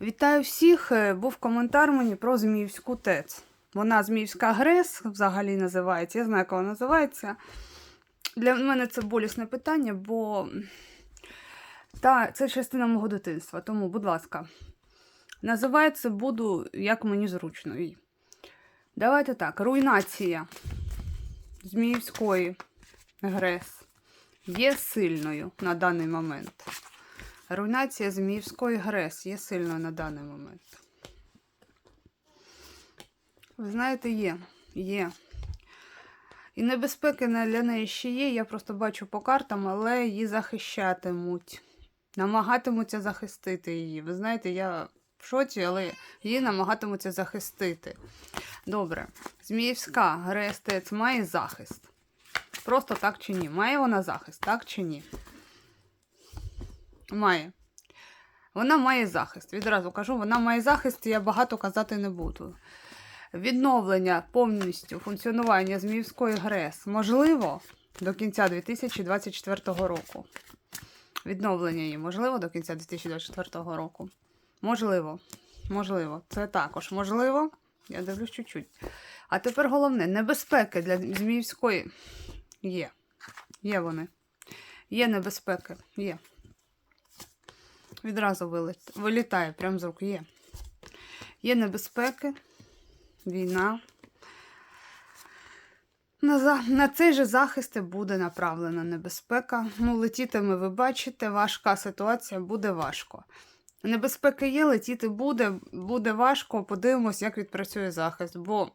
Вітаю всіх. Е, Був коментар мені про Зміївську ТЕЦ. Вона Зміївська ГРЕС взагалі називається. Я знаю, як вона називається. Для мене це болісне питання, бо та, це частина мого дитинства. Тому, будь ласка, називається буду як мені зручно. Давайте так. Руйнація Зміївської ГРЕС є сильною на даний момент. Руйнація Зміївської ГРЕС є сильною на даний момент. Ви знаєте, є. Є. І небезпеки для неї ще є. Я просто бачу по картам, але її захищатимуть. Намагатимуться захистити її. Ви знаєте, я в шоці, але її намагатимуться захистити. Добре. Зміївська ГРЕС ТЕЦ має захист. Просто так чи ні? Має вона захист, так чи ні? Має. Вона має захист. Відразу кажу, вона має захист, і я багато казати не буду. Відновлення повністю функціонування Зміївської ГРЕС можливо до кінця 2024 року. Відновлення її можливо до кінця 2024 року. Можливо. Можливо. Це також можливо. Я дивлюсь чуть-чуть. А тепер головне, небезпеки для Зміївської є. Є вони. Є небезпеки. Є. Відразу вилітає прямо з рук. Є. Є небезпеки, війна. На, за... на цей же захист буде направлена небезпека. Ну, летітиме, ви бачите, важка ситуація, буде важко. Небезпеки є, летіти буде, буде важко. Подивимось, як відпрацює захист. Бо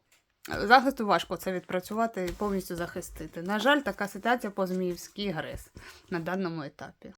захисту важко це відпрацювати і повністю захистити. На жаль, така ситуація по Зміївській ГРЕС на даному етапі.